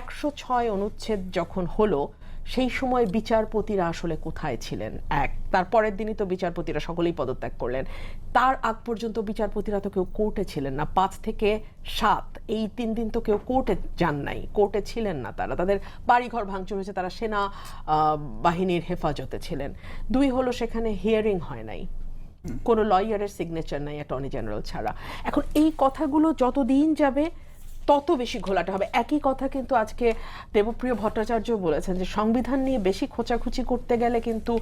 একশো ছয় অনুচ্ছেদ যখন হলো, সেই সময় বিচারপতিরা আসলে কোথায় ছিলেন? এক, তারপরের দিনই তো বিচারপতিরা সকলেই পদত্যাগ করলেন। তার আগ পর্যন্ত বিচারপতিরা তো কেউ কোর্টে ছিলেন না। পাঁচ থেকে সাত, এই তিন দিন তো কেউ কোর্টে যান নাই। কোর্টে ছিলেন না তারা। তাদের বাড়িঘর ভাঙচুর হয়েছে, তারা সেনা বাহিনীর হেফাজতে ছিলেন। দুই হলো সেখানে হিয়ারিং হয় নাই। কোনো লয়ারের সিগনেচার নাই অ্যাটর্নি জেনারেল ছাড়া। এখন এই কথাগুলো যতদিন যাবে তত বেশি ঘোলাটা হবে। একই কথা কিন্তু আজকে দেবপ্রিয় ভট্টাচার্য বলেছেন যে, সংবিধান নিয়ে বেশি খোঁচাখুচি করতে গেলে কিন্তু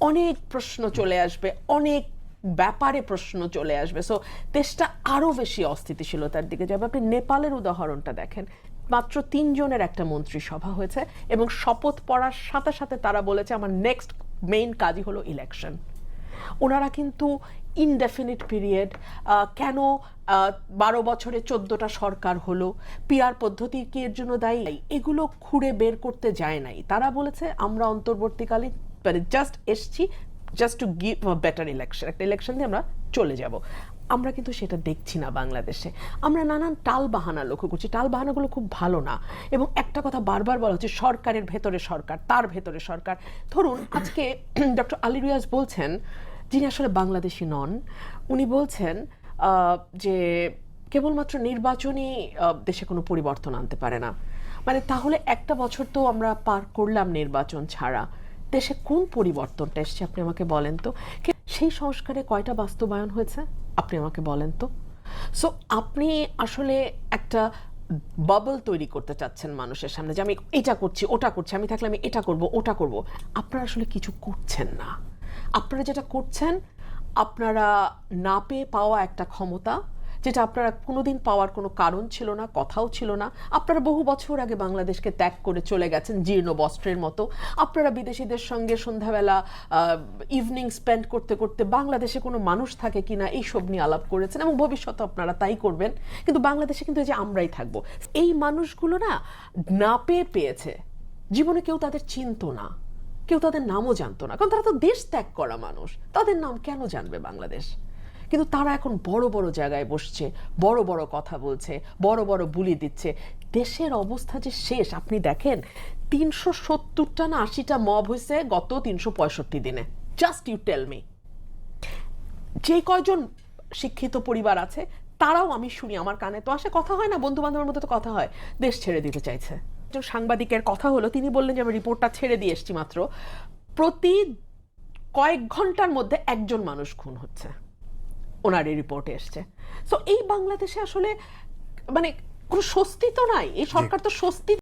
অনেক প্রশ্ন চলে আসবে, অনেক ব্যাপারে প্রশ্ন চলে আসবে। সো দেশটা আরও বেশি অস্থিতিশীলতার দিকে যাবে। আপনি নেপালের উদাহরণটা দেখেন। মাত্র তিনজনের একটা মন্ত্রিসভা হয়েছে এবং শপথ পড়ার সাথে সাথে তারা বলেছে, আমার নেক্সট মেইন কাজই হলো ইলেকশন ওনারা কিন্তু ইনডেফিনিট পিরিয়ড কেন বারো বছরে চোদ্দটা সরকার হলো পিয়ার পদ্ধতি কি এর জন্য দায়ী? এগুলো খুঁড়ে বের করতে যায় নাই। তারা বলেছে, আমরা অন্তর্বর্তীকালে মানে জাস্ট এসছি just to give better election একটা ইলেকশন দিয়ে আমরা চলে যাব। আমরা কিন্তু সেটা দেখছি না বাংলাদেশে। আমরা নানান টাল বাহানা লক্ষ্য করছি। টাল বাহানাগুলো খুব ভালো না। এবং একটা কথা বারবার বলা হচ্ছে, সরকারের ভেতরে সরকার, তার ভেতরে সরকার। ধরুন, আজকে ডক্টর আলী রিয়াজ বলছেন, যিনি আসলে বাংলাদেশি নন, উনি বলছেন যে কেবলমাত্র নির্বাচনই দেশে কোনো পরিবর্তন আনতে পারে না। মানে তাহলে একটা বছর তো আমরা পার করলাম নির্বাচন ছাড়া। দেশে কোন পরিবর্তনটা এসছে আপনি আমাকে বলেন তো? সেই সংস্কারে কয়টা বাস্তবায়ন হয়েছে? আপনি আমাকে বলেন তো। সো আপনি আসলে একটা বাবল তৈরি করতে চাচ্ছেন মানুষের সামনে যে আমি এটা করছি, ওটা করছি, আমি থাকলে আমি এটা করব, ওটা করব। আপনারা আসলে কিছু করছেন না। আপনারা যেটা করছেন, আপনারা না পেয়ে পাওয়া একটা ক্ষমতা যেটা আপনারা কোনোদিন পাওয়ার কোনো কারণ ছিল না, কথাও ছিল না। আপনারা বহু বছর আগে বাংলাদেশকে ত্যাগ করে চলে গেছেন জীর্ণ বস্ত্রের মতো। আপনারা বিদেশিদের সঙ্গে সন্ধ্যাবেলা ইভিনিং স্পেন্ড করতে করতে বাংলাদেশে কোনো মানুষ থাকে কিনা এইসব নিয়ে আলাপ করেছেন এবং ভবিষ্যতে আপনারা তাই করবেন। কিন্তু বাংলাদেশে কিন্তু এই যে আমরাই থাকব, এই মানুষগুলো না না পেয়ে পেয়েছে। জীবনে কেউ তাদের চিনতো না, কেউ তাদের নামও জানতো না। কারণ তারা তো দেশ ত্যাগ করা মানুষ। তাদের নাম কেন জানবে বাংলাদেশ? কিন্তু তারা এখন বড় বড় জায়গায় বসছে, বড় বড় কথা বলছে, বড় বড় বুলি দিচ্ছে। দেশের অবস্থা যে শেষ, আপনি দেখেন, তিনশো সত্তরটা না আশিটা মব হয়েছে গত তিনশো পঁয়ষট্টি দিনে। জাস্ট ইউ টেল মি যে কয়জন শিক্ষিত পরিবার আছে, তারাও আমি শুনি আমার কানে। তো আসে কথা হয় না বন্ধু বান্ধবের মধ্যে তো কথা হয়, দেশ ছেড়ে দিতে চাইছে। একজন সাংবাদিকের কথা হলো, তিনি বললেন যে আমি রিপোর্টটা ছেড়ে দিয়ে এসছি মাত্র। প্রতি কয়েক ঘণ্টার মধ্যে একজন মানুষ খুন হচ্ছে। ওনার এই রিপোর্টে এসছে। সো এই বাংলাদেশে আসলে মানে কোনো স্বস্তি তো নাই। এই সরকার তো স্বস্তি